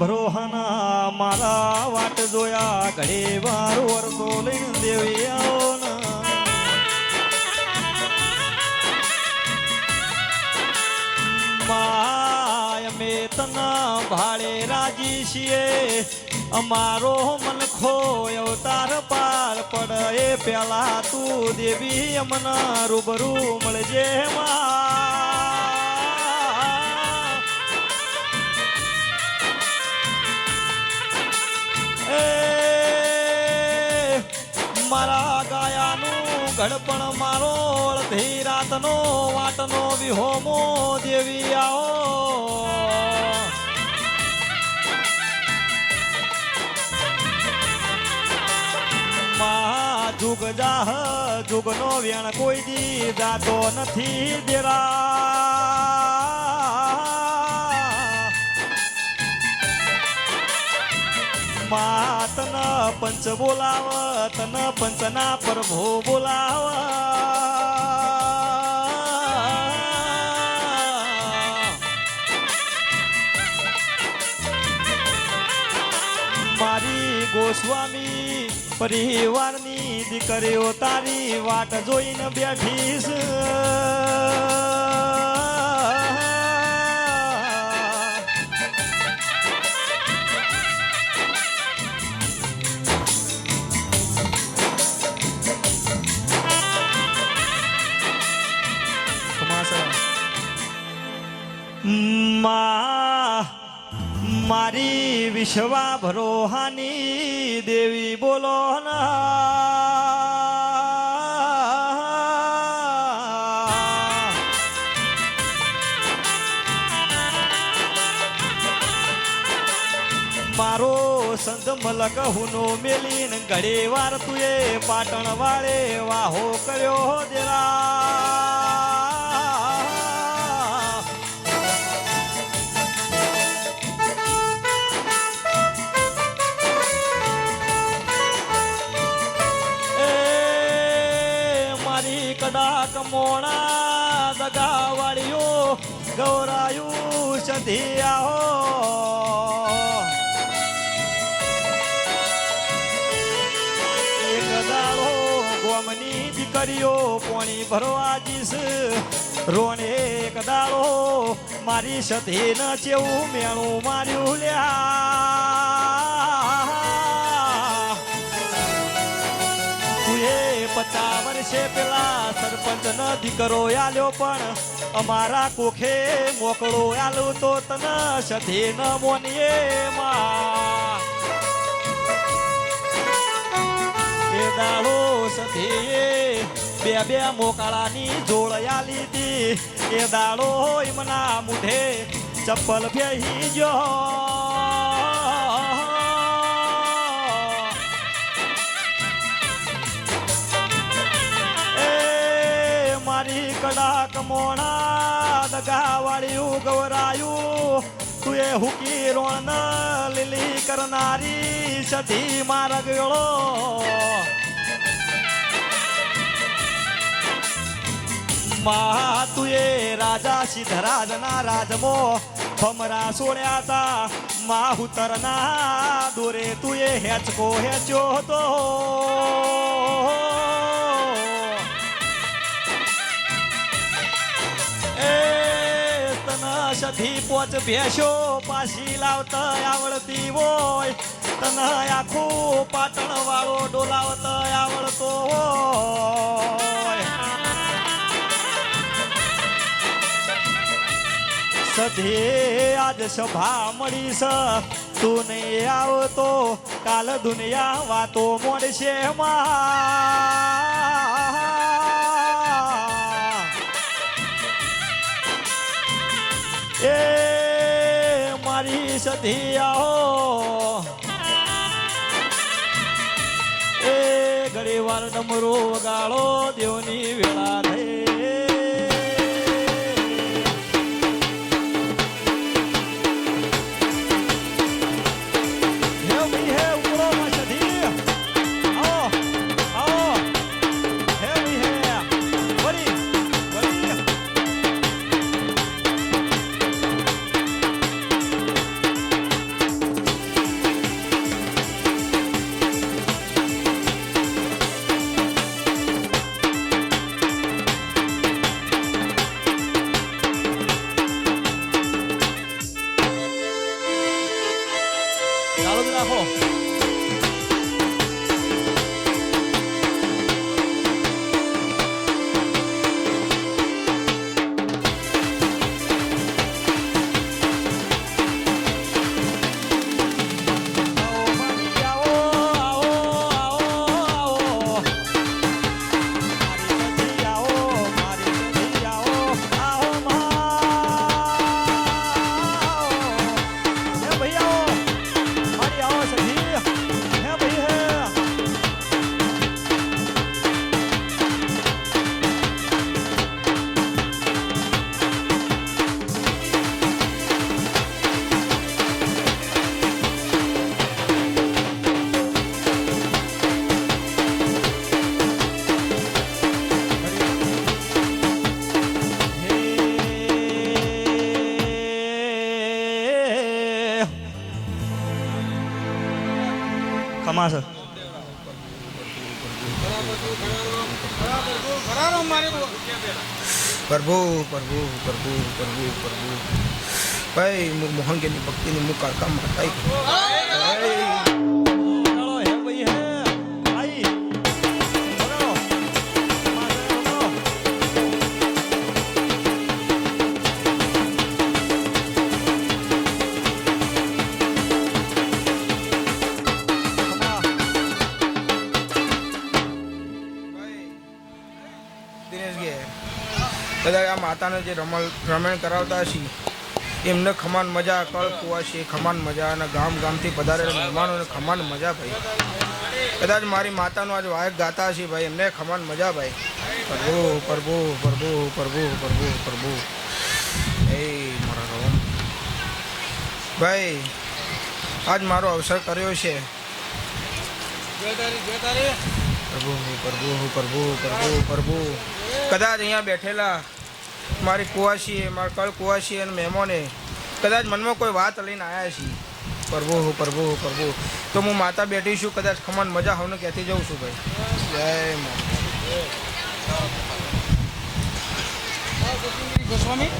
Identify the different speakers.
Speaker 1: ભરોહાના મારા વાટ જોયા ઘડી વાર વરસો લઈને દેવી. માય મે તના ભાડે રાજી છીએ. અમારો મનખો તાર પાર પડે. પેલા તું દેવી અમના રૂબરૂ મળજે માં મારા ગાયાનું ઘડપણ મારો અડધી રાતનો વાટનો વિહોમો દેવી આવો. જુગ જાહ જુગનો વેણ કોઈ દી દાતો નથી દેરા. મા તન પંચ બોલાવ તન પંચના પ્રભુ બોલાવ મારી ગોસ્વામી પરિવારની દીકરીઓ તારી વાટ જોઈને મારી વિશ્વા ભરોહાની દેવી બોલો મારો સંત મલક હુનો મેલીન ઘડી વાર તુએ પાટણ વાળે વાહો કર્યો દેરા. કડાક મોણા દગા વાળીઓ ગૌરાયું સધી આહો એક દાડો ગોમની દીકરીઓ પોણી ભરવા જીસ રોણે એક દાડો મારી સધી ન ચેવું મેણું માર્યું લ્યા. પચાસ વર્ષે પેલા સરપંચ ન દીકરો આલ્યો પણ અમારા કોખે મોકળો આલો તો તને સધે ન મોનીએ માં. દાડો સધીએ બે બે મોકાળાની જોડ લીધી એ દાડો મના મુઢે ચપ્પલ ફેહી ગયો કડાક મોણા, દગાવાળ્યું ગવરાયું તું એ હુકી રોણ લીલી કરનારી, સધી માર્ગ વેળો મા, તું એ રાજા સિદ્ધરાજના રાજમો. ભમરા સોળ્યા તા માહુતરના દોરે તુએ હેચકો હેચ્યો હતો. સધી પોચ ભેસો પાછી લાવતા આવડતી હોય. તને આખું પાટણ વાળો ડોલાવતા આવડતો હોય. સધે આજ સભા મળી સ તું નહીં આવતો, કાલ દુનિયા વાતો મોડશે માં મારી સધી આવો એ ઘડી વાર ડમરો વગાડો દેવની વેળા થઈ ચાલો જ રાખો આવો ખમા સર
Speaker 2: પ્રભુ પ્રભુ પ્રભુ પ્રભુ પ્રભુ. ભાઈ મોહન કે ભક્તિની મુકાર કામ માતા કદાચ આ માતાને જે રમણ રમણ કરાવતા છીએ એમને ખમાન મજા કળ કુવા છે, ખમાન મજા અને ગામ ગામથી પધારેલા મહેમાનોને ખમાન મજા ભાઈ. કદાચ મારી માતાનો આજ વાયક ગાતા છે ભાઈ, એમને ખમાન મજા ભાઈ. પ્રભુ પ્રભુ પ્રભુ પ્રભુ પ્રભુ પ્રભુ. એ મારા રામ ભાઈ, આજ મારો અવસર કર્યો છે. પ્રભુ પ્રભુ પ્રભુ પ્રભુ પ્રભુ. કદાચ અહીંયા બેઠેલા મારી કુવાસીએ મારા કળ કુવાસીએ અને મહેમાને કદાચ મનમાં કોઈ વાત લઈને આવ્યા છીએ. પ્રભુ પ્રભુ પ્રભુ તો હું માતા બેઠી છું, કદાચ ખમણ મજા હોને ક્યાંથી જઉં છું ભાઈ? જય
Speaker 3: ગોસ્વામી.